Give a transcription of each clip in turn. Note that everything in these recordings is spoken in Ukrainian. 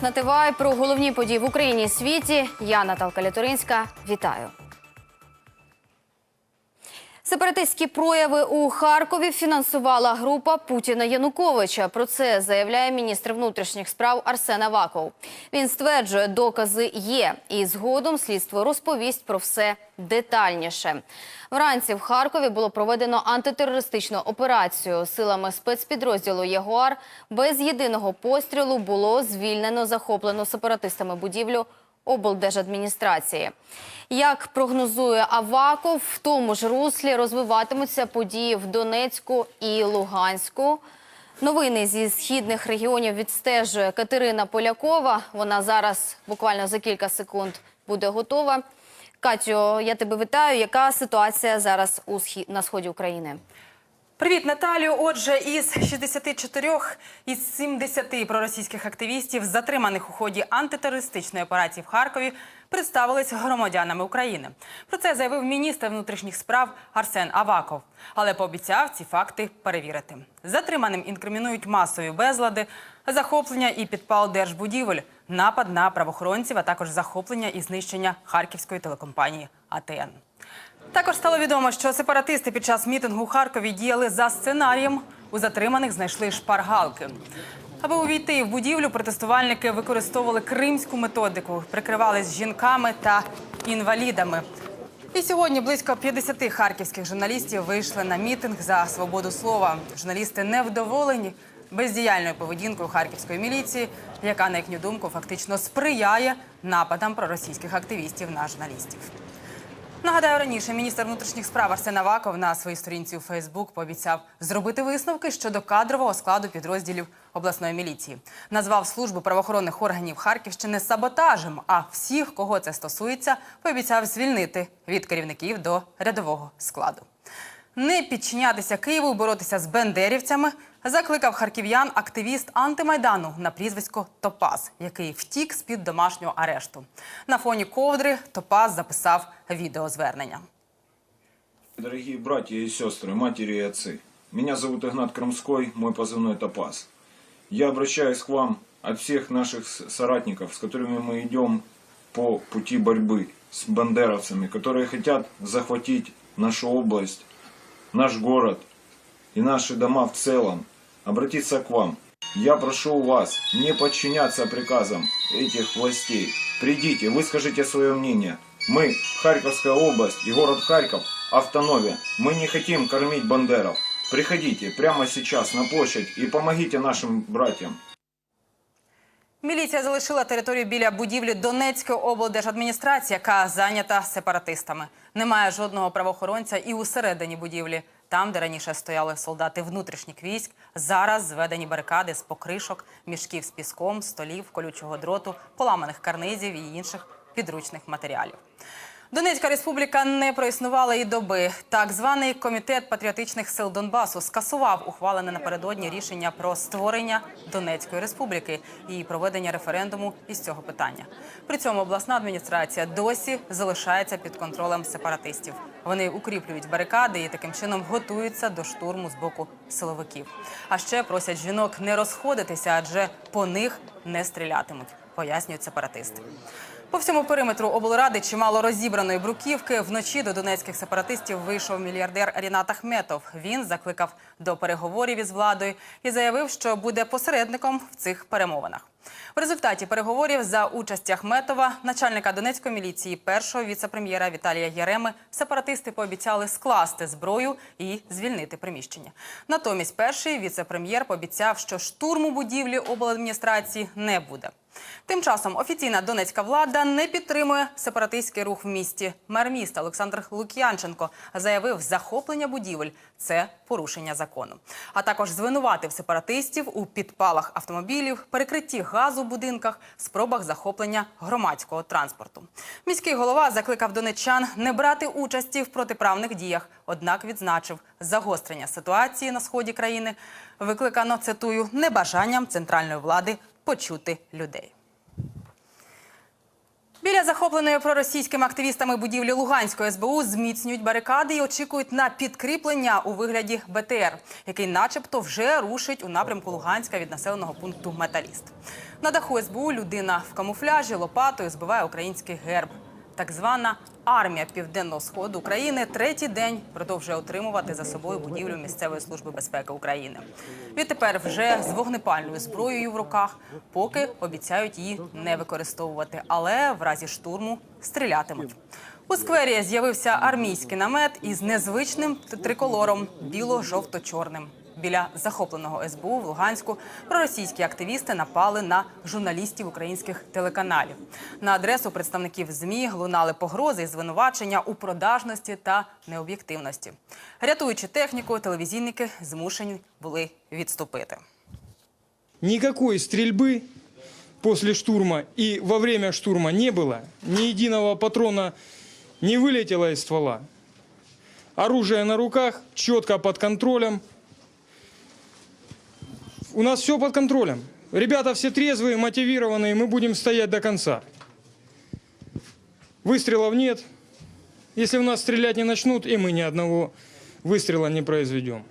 зараз на ТВА про головні події в Україні і світі. Я Наталка Лятуринська. Вітаю. Сепаратистські прояви у Харкові фінансувала група Путіна Януковича. Про це заявляє міністр внутрішніх справ Арсен Аваков. Він стверджує, докази є, і згодом слідство розповість про все детальніше. Вранці в Харкові було проведено антитерористичну операцію. Силами спецпідрозділу Ягуар без єдиного пострілу було звільнено захоплену сепаратистами будівлю облдержадміністрації. Як прогнозує Аваков, в тому ж руслі розвиватимуться події в Донецьку і Луганську. Новини зі східних регіонів відстежує Катерина Полякова. Вона зараз буквально за кілька секунд буде готова. Катю, я тебе вітаю. Яка ситуація зараз у схід на сході України? Привіт, Наталію. Отже, із 64 із 70 проросійських активістів, затриманих у ході антитерористичної операції в Харкові, представились громадянами України. Про це заявив міністр внутрішніх справ Арсен Аваков, але пообіцяв ці факти перевірити. Затриманим інкримінують масові безлади, захоплення і підпал держбудівель, напад на правоохоронців, а також захоплення і знищення харківської телекомпанії АТН. Також стало відомо, що сепаратисти під час мітингу у Харкові діяли за сценарієм. У затриманих знайшли шпаргалки. Аби увійти в будівлю, протестувальники використовували кримську методику, прикривались жінками та інвалідами. І сьогодні близько 50 харківських журналістів вийшли на мітинг за свободу слова. Журналісти невдоволені бездіяльною поведінкою харківської міліції, яка, на їхню думку, фактично сприяє нападам проросійських активістів на журналістів. Нагадаю, раніше міністр внутрішніх справ Арсен Аваков на своїй сторінці у Фейсбук пообіцяв зробити висновки щодо кадрового складу підрозділів обласної міліції. Назвав службу правоохоронних органів Харківщини саботажем. А всіх, кого це стосується, пообіцяв звільнити від керівників до рядового складу. Не підчинятися Києву, боротися з бендерівцями закликав харків'ян активіст антимайдану на прізвисько Топаз, який втік з під домашнього арешту. На фоні ковдри Топаз записав відеозвернення. Дорогие братья и сестры, матери и отцы, меня зовут Игнат Крымской, мой позывной Топаз. Я обращаюсь к вам от всех наших с- соратников, с которыми мы идем по пути борьбы с бандеровцами, которые хотят захватить нашу область, наш город и наши дома в целом, обратиться к вам. Я прошу вас не подчиняться приказам этих властей. Придите, выскажите свое мнение. Мы, Харьковская область и город Харьков, автономия. Мы не хотим кормить бандеров. Приходите прямо сейчас на площадь и помогите нашим братьям. Міліція залишила територію біля будівлі Донецької облдержадміністрації, яка зайнята сепаратистами. Немає жодного правоохоронця і усередині будівлі. Там, де раніше стояли солдати внутрішніх військ, зараз зведені барикади з покришок, мішків з піском, столів, колючого дроту, поламаних карнизів і інших підручних матеріалів. Донецька республіка не проіснувала і доби. Так званий комітет патріотичних сил Донбасу скасував ухвалене напередодні рішення про створення Донецької республіки і проведення референдуму із цього питання. При цьому обласна адміністрація досі залишається під контролем сепаратистів. Вони укріплюють барикади і таким чином готуються до штурму з боку силовиків. А ще просять жінок не розходитися, адже по них не стрілятимуть, пояснюють сепаратисти. По всьому периметру облради чимало розібраної бруківки. Вночі до донецьких сепаратистів вийшов мільярдер Рінат Ахметов. Він закликав до переговорів із владою і заявив, що буде посередником в цих перемовинах. В результаті переговорів за участі Ахметова, начальника Донецької міліції, першого віце-прем'єра Віталія Яреми, сепаратисти пообіцяли скласти зброю і звільнити приміщення. Натомість перший віце-прем'єр пообіцяв, що штурму будівлі обладміністрації не буде. Тим часом офіційна донецька влада не підтримує сепаратистський рух в місті. Мер міста Олександр Лук'янченко заявив, захоплення будівель це порушення закону. А також звинуватив сепаратистів у підпалах автомобілів, перекритті газу в будинках, спробах захоплення громадського транспорту. Міський голова закликав донеччан не брати участі в протиправних діях. Однак відзначив, загострення ситуації на сході країни викликано цитую небажанням центральної влади почути людей. Біля захопленої проросійськими активістами будівлі Луганської СБУ зміцнюють барикади і очікують на підкріплення у вигляді БТР, який начебто вже рушить у напрямку Луганська від населеного пункту Металіст. На даху СБУ людина в камуфляжі лопатою збиває український герб. Так звана армія Південного Сходу України третій день продовжує отримувати за собою будівлю місцевої служби безпеки України. Відтепер вже з вогнепальною зброєю в руках, поки обіцяють її не використовувати, але в разі штурму стрілятимуть. У сквері з'явився армійський намет із незвичним триколором біло-жовто-чорним. Біля захопленого СБУ в Луганську проросійські активісти напали на журналістів українських телеканалів. На адресу представників ЗМІ лунали погрози і звинувачення у продажності та необ'єктивності. Рятуючи техніку, телевізійники змушені були відступити. Никакой стрельбы после штурма и во время штурма не было. Ни единого патрона не вылетело из ствола. Оружие на руках, четко под контролем. У нас все под контролем. Ребята все трезвые, мотивированные, мы будем стоять до конца. Выстрелов нет. Если в нас стрелять не начнут, и мы ни одного выстрела не произведем.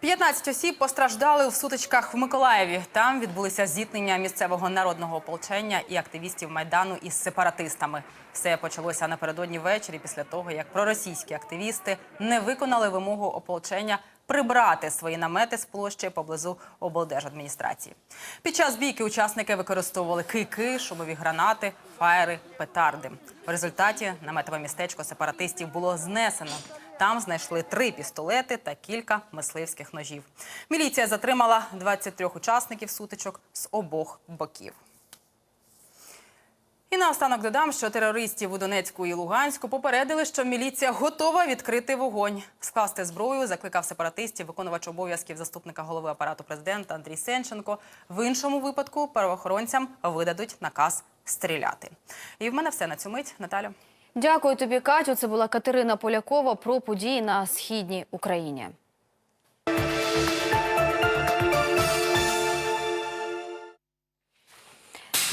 15 осіб постраждали в сутичках в Миколаєві. Там відбулися зіткнення місцевого народного ополчення і активістів майдану із сепаратистами. Все почалося напередодні ввечері після того, як проросійські активісти не виконали вимогу ополчення прибрати свої намети з площі поблизу облдержадміністрації. Під час бійки учасники використовували кийки, шумові гранати, фаєри, петарди. В результаті наметове містечко сепаратистів було знесено. Там знайшли три пістолети та кілька мисливських ножів. Міліція затримала 23 учасників сутичок з обох боків. І наостанок додам, що терористів у Донецьку і Луганську попередили, що міліція готова відкрити вогонь. Скласти зброю закликав сепаратистів виконувач обов'язків заступника голови апарату президента Андрій Сенченко. В іншому випадку правоохоронцям видадуть наказ стріляти. І в мене все на цю мить. Наталя. Дякую тобі, Катю. Це була Катерина Полякова про події на східній Україні.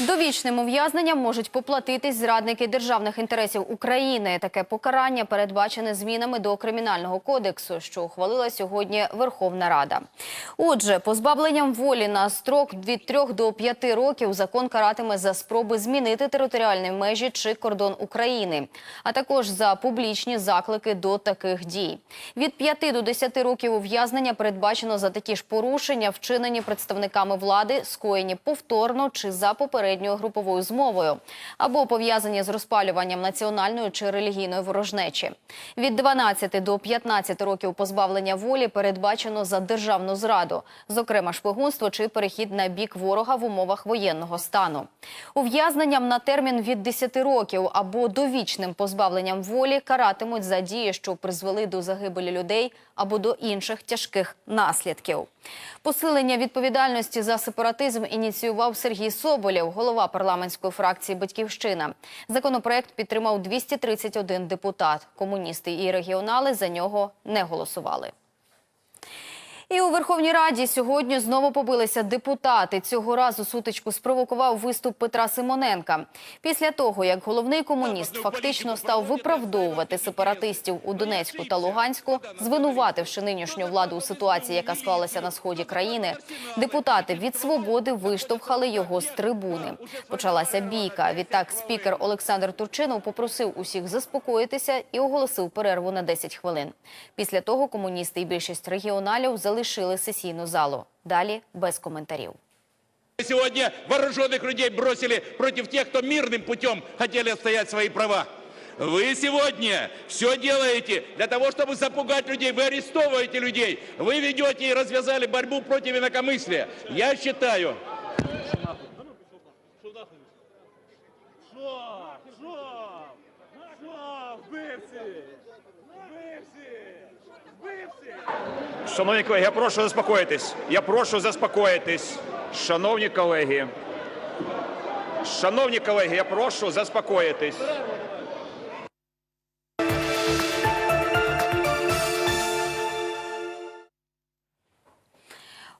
Довічним ув'язненням можуть поплатитись зрадники державних інтересів України. Таке покарання передбачене змінами до кримінального кодексу, що ухвалила сьогодні Верховна Рада. Отже, позбавленням волі на строк від 3 до 5 років закон каратиме за спроби змінити територіальні межі чи кордон України, а також за публічні заклики до таких дій. Від 5 до 10 років ув'язнення передбачено за такі ж порушення, вчинені представниками влади, скоєні повторно чи за попередньою груповою змовою, або пов'язані з розпалюванням національної чи релігійної ворожнечі. Від 12 до 15 років позбавлення волі передбачено за державну зраду, зокрема шпигунство чи перехід на бік ворога в умовах воєнного стану. Ув'язненням на термін від 10 років або довічним позбавленням волі каратимуть за дії, що призвели до загибелі людей або до інших тяжких наслідків. Посилення відповідальності за сепаратизм ініціював Сергій Соболєв, голова парламентської фракції Батьківщина. Законопроект підтримав 231 депутат. Комуністи і регіонали за нього не голосували. І у Верховній Раді сьогодні знову побилися депутати. Цього разу сутичку спровокував виступ Петра Симоненка. Після того, як головний комуніст фактично став виправдовувати сепаратистів у Донецьку та Луганську, звинувативши нинішню владу у ситуації, яка склалася на сході країни, депутати від свободи виштовхали його з трибуни. Почалася бійка. Відтак спікер Олександр Турчинов попросив усіх заспокоїтися і оголосив перерву на 10 хвилин. Після того комуністи і більшість регіоналів залишили сесійну залу. Далі без коментарів. Сегодня вооруженных людей бросили против тех, кто мирным путем хотели отстоять свои права. Вы сегодня все делаете для того, чтобы запугать людей. Вы арестовываете людей. Вы ведете и развязали борьбу против инакомыслия. Я считаю, Що? Що? Що? Вбивці! Вбивці! Шановні колеги, я прошу заспокоїтись. Я прошу заспокоїтись. Шановні колеги. Шановні колеги, я прошу заспокоїтись.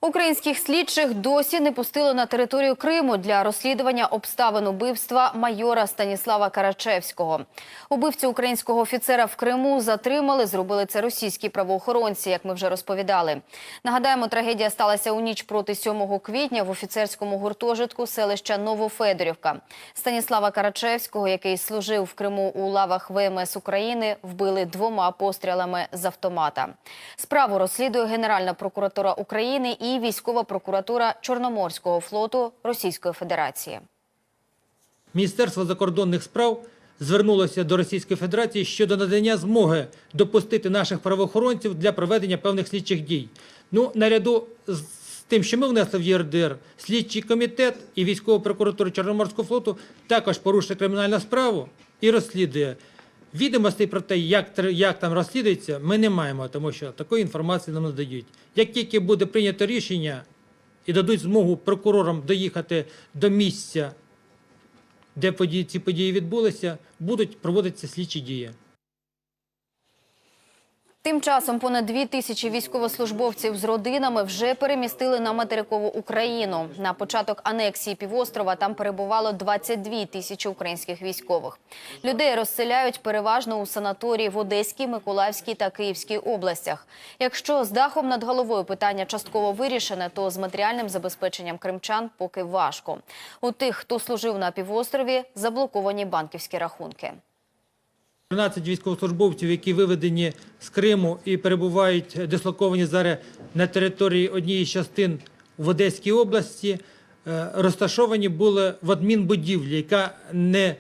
Українських слідчих досі не пустили на територію Криму для розслідування обставин убивства майора Станіслава Карачевського. Убивцю українського офіцера в Криму затримали. Зробили це російські правоохоронці, як ми вже розповідали. Нагадаємо, трагедія сталася у ніч проти 7 квітня в офіцерському гуртожитку селища Новофедорівка. Станіслава Карачевського, який служив в Криму у лавах ВМС України, вбили двома пострілами з автомата. Справу розслідує Генеральна прокуратура України і військова прокуратура Чорноморського флоту Російської Федерації. Міністерство закордонних справ звернулося до Російської Федерації щодо надання змоги допустити наших правоохоронців для проведення певних слідчих дій. Ну, наряду з тим, що ми внесли в ЄРДР, слідчий комітет і військова прокуратура Чорноморського флоту також порушує кримінальну справу і розслідує. Відомостей про те, як, як там розслідується, ми не маємо, тому що такої інформації нам не. Як тільки буде прийнято рішення і дадуть змогу прокурорам доїхати до місця де події, ці події відбулися, будуть проводитися слідчі дії. Тим часом понад дві тисячі військовослужбовців з родинами вже перемістили на материкову Україну. На початок анексії півострова там перебувало 22 тисячі українських військових. Людей розселяють переважно у санаторії в Одеській, Миколаївській та Київській областях. Якщо з дахом над головою питання частково вирішене, то з матеріальним забезпеченням кримчан поки важко. У тих, хто служив на півострові, заблоковані банківські рахунки. 13 військовослужбовців, які виведені з Криму і перебувають дислоковані зараз на території однієї з частин в Одеській області, е, розташовані були в адмінбудівлі, яка не,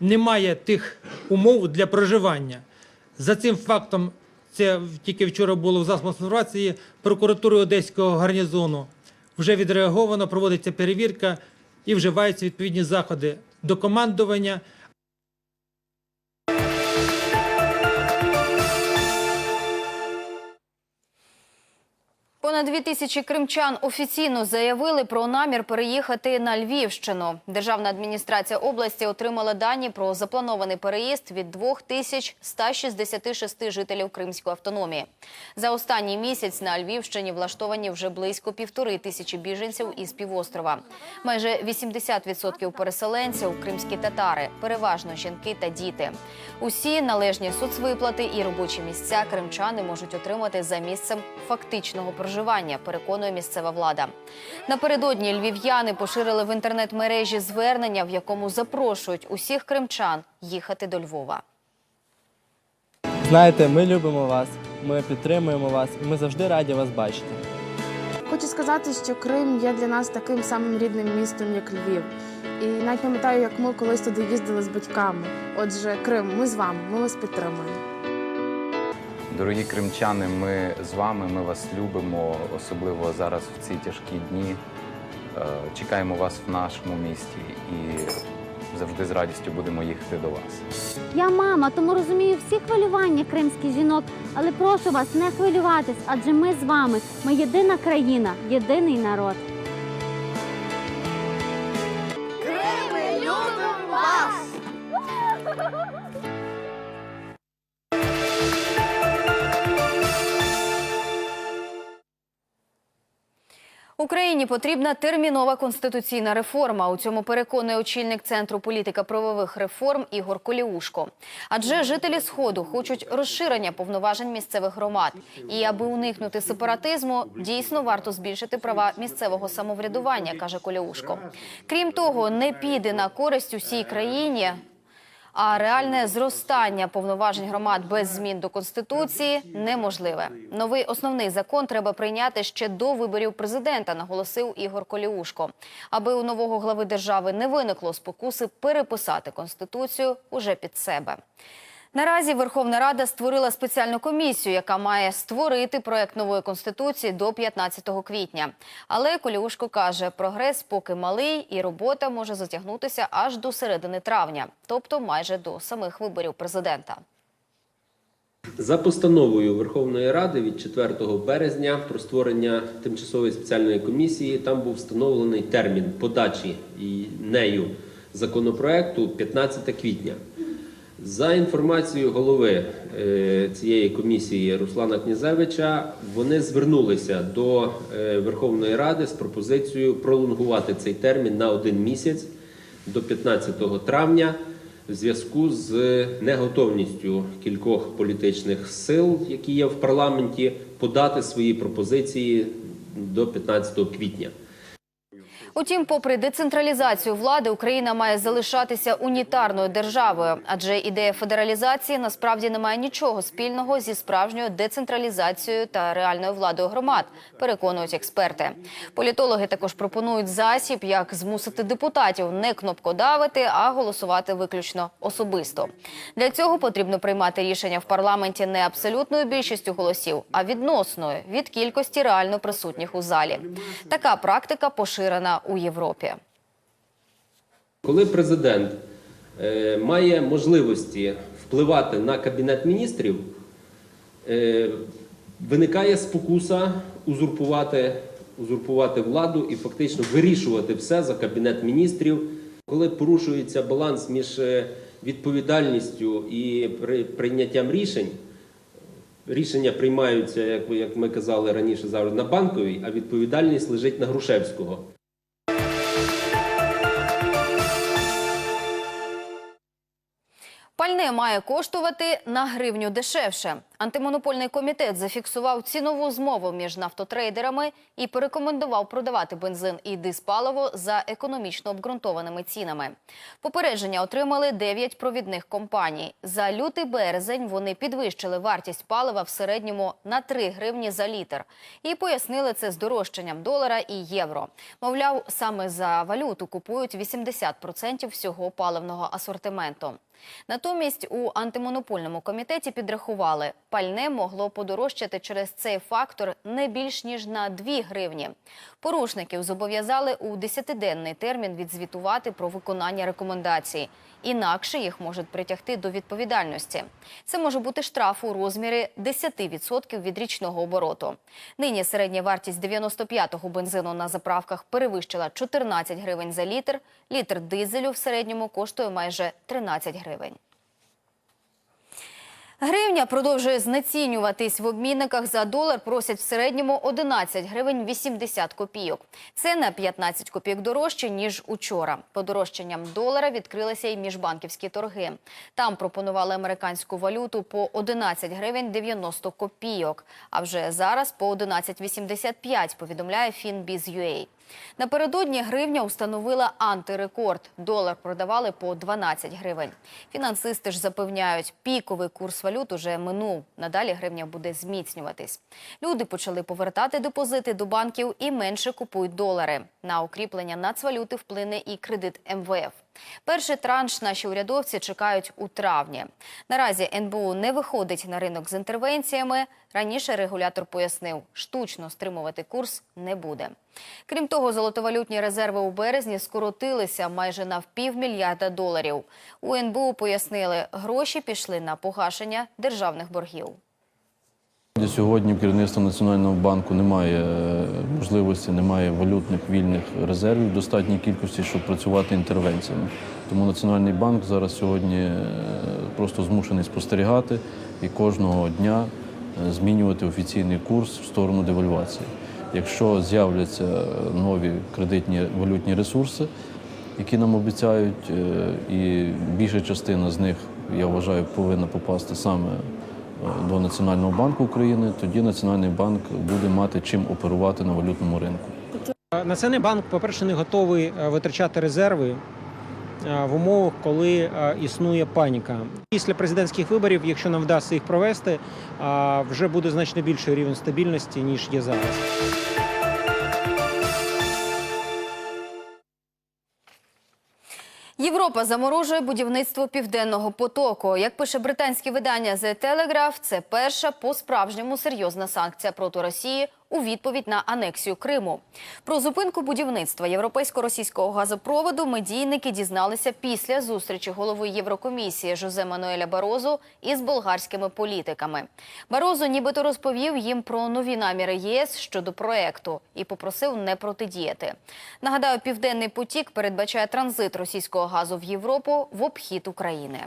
не має тих умов для проживання. За цим фактом, це тільки вчора було в засобах інформації прокуратури Одеського гарнізону. Вже відреаговано, проводиться перевірка і вживаються відповідні заходи до командування. Понад дві тисячі кримчан офіційно заявили про намір переїхати на Львівщину. Державна адміністрація області отримала дані про запланований переїзд від 2166 жителів Кримської автономії. За останній місяць на Львівщині влаштовані вже близько півтори тисячі біженців із півострова. Майже 80% переселенців – кримські татари, переважно жінки та діти. Усі належні соцвиплати і робочі місця кримчани можуть отримати за місцем фактичного проживання, переконує місцева влада. Напередодні львів'яни поширили в інтернет-мережі звернення, в якому запрошують усіх кримчан їхати до Львова. Знаєте, ми любимо вас, ми підтримуємо вас і ми завжди раді вас бачити. Хочу сказати, що Крим є для нас таким самим рідним містом, як Львів. І навіть пам'ятаю, як ми колись туди їздили з батьками. Отже, Крим, ми з вами, ми вас підтримуємо. Дорогі кримчани, ми з вами, ми вас любимо, особливо зараз в ці тяжкі дні. Е, Чекаємо вас в нашому місті і завжди з радістю будемо їхати до вас. Я мама, тому розумію всі хвилювання кримських жінок, але прошу вас не хвилюватись, адже ми з вами. Ми єдина країна, єдиний народ. Україні потрібна термінова конституційна реформа. У цьому переконує очільник центру політика правових реформ Ігор Коліушко. Адже жителі сходу хочуть розширення повноважень місцевих громад. І аби уникнути сепаратизму, дійсно варто збільшити права місцевого самоврядування, каже Коліушко. Крім того, не піде на користь усій країні. А реальне зростання повноважень громад без змін до конституції неможливе. Новий основний закон треба прийняти ще до виборів президента, наголосив Ігор Коліушко. Аби у нового глави держави не виникло спокуси переписати конституцію уже під себе. Наразі Верховна Рада створила спеціальну комісію, яка має створити проект нової конституції до 15 квітня. Але Коліушко каже, прогрес поки малий, і робота може затягнутися аж до середини травня, тобто майже до самих виборів президента. За постановою Верховної Ради від 4 березня про створення тимчасової спеціальної комісії там був встановлений термін подачі нею законопроекту 15 квітня. За інформацією голови е, цієї комісії Руслана Князевича, вони звернулися до е, Верховної Ради з пропозицією пролонгувати цей термін на один місяць до 15 травня в зв'язку з неготовністю кількох політичних сил, які є в парламенті, подати свої пропозиції до 15 квітня. Утім, попри децентралізацію влади, Україна має залишатися унітарною державою, адже ідея федералізації насправді не має нічого спільного зі справжньою децентралізацією та реальною владою громад, переконують експерти. Політологи також пропонують засіб, як змусити депутатів не кнопкодавити, а голосувати виключно особисто. Для цього потрібно приймати рішення в парламенті не абсолютною більшістю голосів, а відносною від кількості реально присутніх у залі. Така практика поширена у Європі. Коли президент е, має можливості впливати на кабінет міністрів, е, виникає спокуса узурпувати, узурпувати владу і фактично вирішувати все за кабінет міністрів. Коли порушується баланс між е, відповідальністю і при- прийняттям рішень, рішення приймаються, як ми казали раніше, завжди на банковій, а відповідальність лежить на Грушевського. Пальне має коштувати на гривню дешевше. Антимонопольний комітет зафіксував цінову змову між нафтотрейдерами і порекомендував продавати бензин і диспаливо за економічно обґрунтованими цінами. Попередження отримали 9 провідних компаній. За лютий березень вони підвищили вартість палива в середньому на 3 гривні за літр. І пояснили це здорожчанням долара і євро. Мовляв, саме за валюту купують 80% всього паливного асортименту. Натомість у антимонопольному комітеті підрахували, пальне могло подорожчати через цей фактор не більш ніж на 2 гривні. Порушників зобов'язали у 10-денний термін відзвітувати про виконання рекомендацій. Інакше їх можуть притягти до відповідальності. Це може бути штраф у розмірі 10% від річного обороту. Нині середня вартість 95-го бензину на заправках перевищила 14 гривень за літр. Літр дизелю в середньому коштує майже 13 гривень. Гривня продовжує знецінюватись в обмінниках за долар. Просять в середньому 11 гривень 80 копійок. Це на 15 копійок дорожче ніж учора. Подорожчанням долара відкрилися й міжбанківські торги. Там пропонували американську валюту по 11 гривень 90 копійок. А вже зараз по 11,85, повідомляє Finbiz.ua. Напередодні гривня установила антирекорд. Долар продавали по 12 гривень. Фінансисти ж запевняють, піковий курс валют уже минув. Надалі гривня буде зміцнюватись. Люди почали повертати депозити до банків і менше купують долари. На укріплення нацвалюти вплине і кредит МВФ. Перший транш наші урядовці чекають у травні. Наразі НБУ не виходить на ринок з інтервенціями. Раніше регулятор пояснив, штучно стримувати курс не буде. Крім того, золотовалютні резерви у березні скоротилися майже на впівмільярда доларів. У НБУ пояснили, гроші пішли на погашення державних боргів. Сьогодні в керівництва Національного банку немає е, можливості, немає валютних вільних резервів в достатній кількості, щоб працювати інтервенціями. Тому Національний банк зараз сьогодні е, просто змушений спостерігати і кожного дня е, змінювати офіційний курс в сторону девальвації. Якщо з'являться нові кредитні валютні ресурси, які нам обіцяють, і більша частина з них, я вважаю, повинна попасти саме до Національного банку України, тоді Національний банк буде мати чим оперувати на валютному ринку. Національний банк, по-перше, не готовий е, витрачати резерви е, в умовах, коли е, існує паніка. Після президентських виборів, якщо нам вдасться їх провести, вже буде значно більший рівень стабільності ніж є зараз. Європа заморожує будівництво південного потоку. Як пише британське видання The Telegraph, це перша по-справжньому серйозна санкція проти Росії у відповідь на анексію Криму. Про зупинку будівництва європейсько-російського газопроводу медійники дізналися після зустрічі голови Єврокомісії Жозе Мануеля Барозу із болгарськими політиками. Барозу нібито розповів їм про нові наміри ЄС щодо проекту і попросив не протидіяти. Нагадаю, південний потік передбачає транзит російського газу в Європу в обхід України.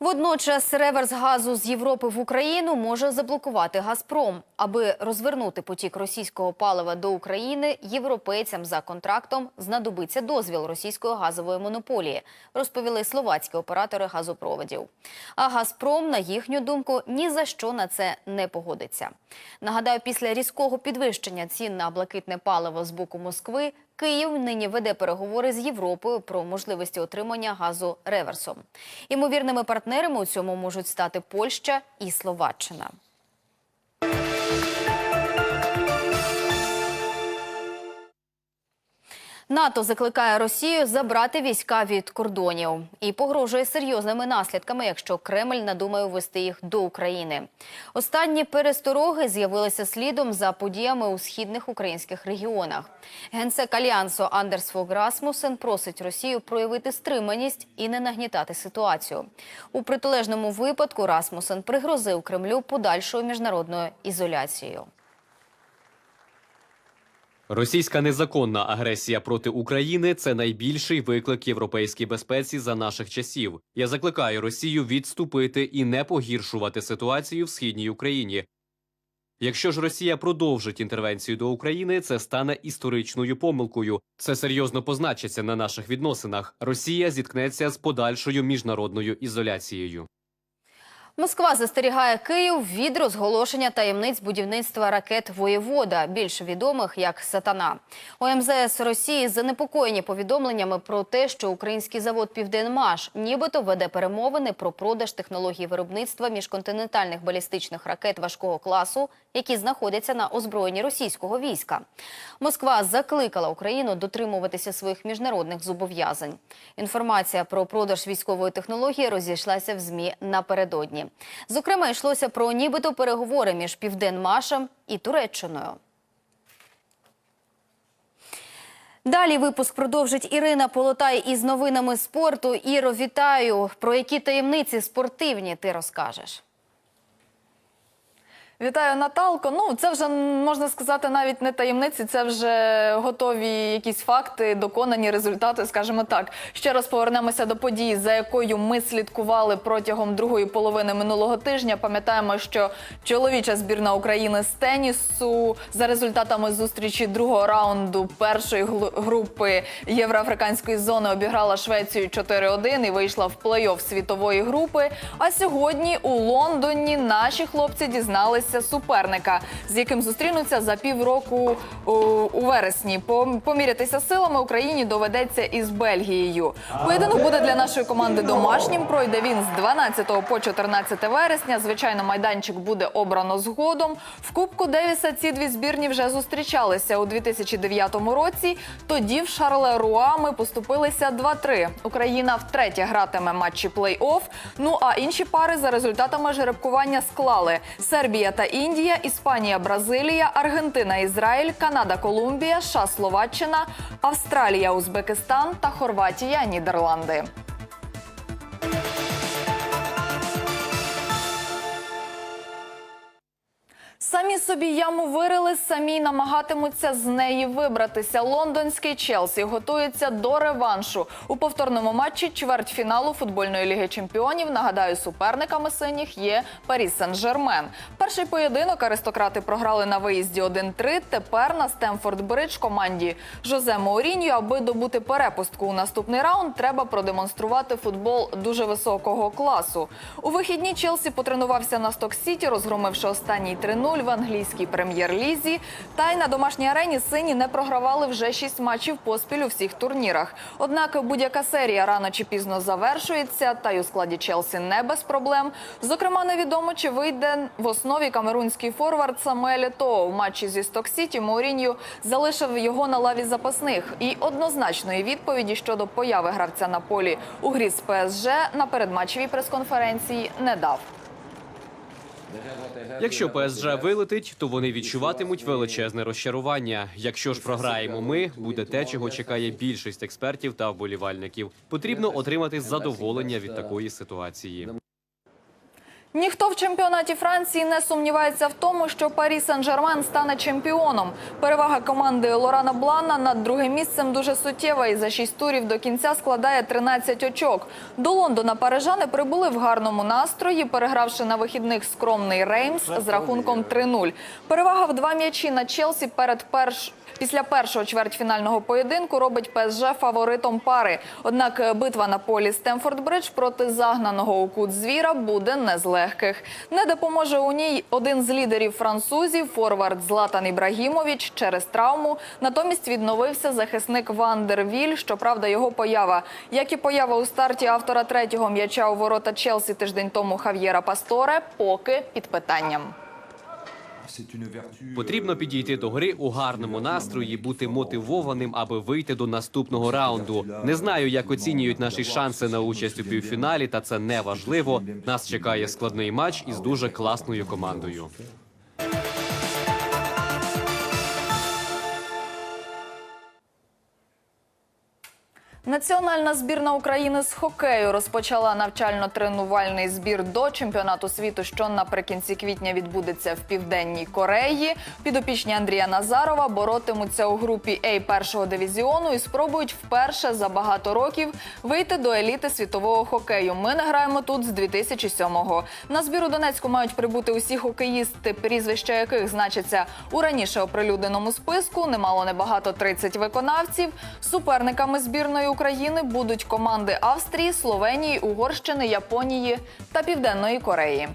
Водночас реверс газу з Європи в Україну може заблокувати Газпром. Аби розвернути потік російського палива до України, європейцям за контрактом знадобиться дозвіл російської газової монополії, розповіли словацькі оператори газопроводів. А Газпром, на їхню думку, ні за що на це не погодиться. Нагадаю, після різкого підвищення цін на блакитне паливо з боку Москви Київ нині веде переговори з Європою про можливості отримання газу реверсом. Імовірними партнерами у цьому можуть стати Польща і Словаччина. НАТО закликає Росію забрати війська від кордонів і погрожує серйозними наслідками, якщо Кремль надумає ввести їх до України. Останні перестороги з'явилися слідом за подіями у східних українських регіонах. Генсек альянсу Андерс Фог просить Росію проявити стриманість і не нагнітати ситуацію. У протилежному випадку Расмусен пригрозив Кремлю подальшою міжнародною ізоляцією. Російська незаконна агресія проти України це найбільший виклик європейській безпеці за наших часів. Я закликаю Росію відступити і не погіршувати ситуацію в східній Україні. Якщо ж Росія продовжить інтервенцію до України, це стане історичною помилкою. Це серйозно позначиться на наших відносинах. Росія зіткнеться з подальшою міжнародною ізоляцією. Москва застерігає Київ від розголошення таємниць будівництва ракет «Воєвода», більш відомих як «Сатана». ОМЗС Росії занепокоєні повідомленнями про те, що український завод «Південмаш» нібито веде перемовини про продаж технологій виробництва міжконтинентальних балістичних ракет важкого класу, які знаходяться на озброєнні російського війська. Москва закликала Україну дотримуватися своїх міжнародних зобов'язань. Інформація про продаж військової технології розійшлася в ЗМІ напередодні. Зокрема, йшлося про нібито переговори між Південмашем і Туреччиною. Далі випуск продовжить Ірина Полотай із новинами спорту. Іро, вітаю! Про які таємниці спортивні ти розкажеш? Вітаю, Наталко. Ну, це вже можна сказати навіть не таємниці, це вже готові якісь факти, доконані результати, скажімо так. Ще раз повернемося до події, за якою ми слідкували протягом другої половини минулого тижня. Пам'ятаємо, що чоловіча збірна України з тенісу за результатами зустрічі другого раунду першої групи євроафриканської зони обіграла Швецію 4-1 і вийшла в плей-офф світової групи. А сьогодні у Лондоні наші хлопці дізналися суперника, з яким зустрінуться за півроку у, у вересні. Пом- Помірятися силами Україні доведеться із Бельгією. Поєдинок буде для нашої команди домашнім. Пройде він з 12 по 14 вересня. Звичайно, майданчик буде обрано згодом. В Кубку Девіса ці дві збірні вже зустрічалися у 2009 році. Тоді в Шарлеруа ми поступилися 2-3. Україна втретє гратиме матчі плей-офф. Ну а інші пари за результатами жеребкування склали: Сербія та Індія, Іспанія, Бразилія, Аргентина, Ізраїль, Канада, Колумбія, США, Словаччина, Австралія, Узбекистан та Хорватія, Нідерланди. Самі собі яму вирили, самі намагатимуться з неї вибратися. Лондонський Челсі готується до реваншу у повторному матчі чвертьфіналу футбольної ліги чемпіонів. Нагадаю, суперниками синіх є Парі Сен-Жермен. Перший поєдинок аристократи програли на виїзді 1-3. Тепер на Стемфорд Бридж команді Жозе Моуріньо, аби добути перепустку у наступний раунд, треба продемонструвати футбол дуже високого класу. У вихідні Челсі потренувався на Сток-Сіті, розгромивши останній 3-0 в англійській прем'єр-лізі. Та й на домашній арені сині не програвали вже шість матчів поспіль у всіх турнірах. Однак будь-яка серія рано чи пізно завершується, та й у складі Челсі не без проблем. Зокрема, невідомо чи вийде в основі камерунський форвард Самуель Ето. У матчі зі Сток-Сіті залишив його на лаві запасних. І однозначної відповіді щодо появи гравця на полі у грі з ПСЖ на передматчевій прес-конференції не дав. Якщо ПСЖ вилетить, то вони відчуватимуть величезне розчарування. Якщо ж програємо ми, буде те, чого чекає більшість експертів та вболівальників. Потрібно отримати задоволення від такої ситуації. Ніхто в чемпіонаті Франції не сумнівається в тому, що Парі Сен-Жермен стане чемпіоном. Перевага команди Лорана Блана над другим місцем дуже суттєва і за шість турів до кінця складає 13 очок. До Лондона парижани прибули в гарному настрої, перегравши на вихідних скромний Реймс з рахунком 3-0. Перевага в два м'ячі на Челсі перед перш... Після першого чвертьфінального поєдинку робить ПСЖ фаворитом пари. Однак битва на полі Стемфорд-Бридж проти загнаного у кут звіра буде не з легких. Не допоможе у ній один з лідерів французів, форвард Златан Ібрагімович через травму. Натомість відновився захисник Вандер Віль. Щоправда, його поява, як і поява у старті автора третього м'яча у ворота Челсі тиждень тому Хав'єра Пасторе, поки під питанням. Потрібно підійти до гри у гарному настрої, бути мотивованим, аби вийти до наступного раунду. Не знаю, як оцінюють наші шанси на участь у півфіналі, та це не важливо. Нас чекає складний матч із дуже класною командою. Національна збірна України з хокею розпочала навчально-тренувальний збір до чемпіонату світу, що наприкінці квітня відбудеться в південній Кореї. Підопічні Андрія Назарова боротимуться у групі А першого дивізіону і спробують вперше за багато років вийти до еліти світового хокею. Ми не граємо тут з 2007-го. На збір у Донецьку мають прибути усі хокеїсти, прізвища яких значаться у раніше оприлюдненому списку. Немало небагато 30 виконавців. Суперниками збірної України будуть команди Австрії, Словенії, Угорщини, Японії та Південної Кореї.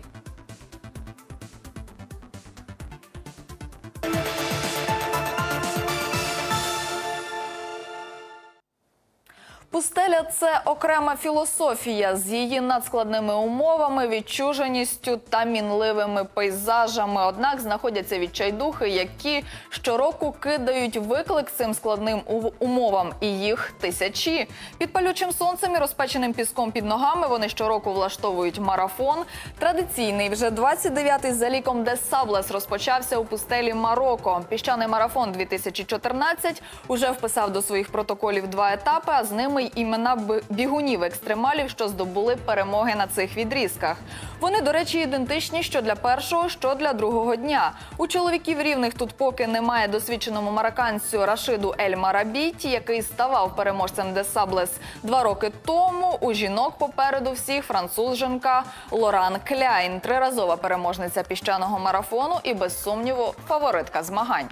Це окрема філософія з її надскладними умовами, відчуженістю та мінливими пейзажами. Однак знаходяться відчайдухи, які щороку кидають виклик цим складним умовам, і їх тисячі. Під палючим сонцем і розпеченим піском під ногами вони щороку влаштовують марафон. Традиційний вже 29-й за ліком де Саблес розпочався у пустелі Марокко. Піщаний марафон 2014 уже вписав до своїх протоколів два етапи, а з ними й імена б- бігунів-екстремалів, що здобули перемоги на цих відрізках. Вони, до речі, ідентичні що для першого, що для другого дня. У чоловіків рівних тут поки немає досвідченому марокканцю Рашиду Ель Марабіті, який ставав переможцем де Саблес два роки тому. У жінок попереду всіх француженка Лоран Кляйн, триразова переможниця піщаного марафону і без сумніву фаворитка змагань.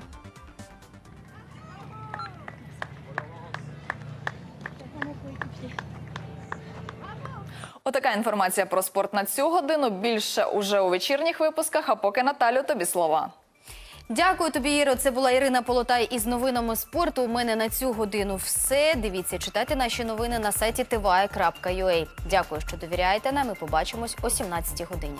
Отака інформація про спорт на цю годину. Більше уже у вечірніх випусках. А поки Наталю, тобі слова. Дякую тобі, Іро. Це була Ірина Полотай із новинами спорту. У мене на цю годину все. Дивіться, читайте наші новини на сайті tva.ua. Дякую, що довіряєте нам. і побачимось о 17 годині.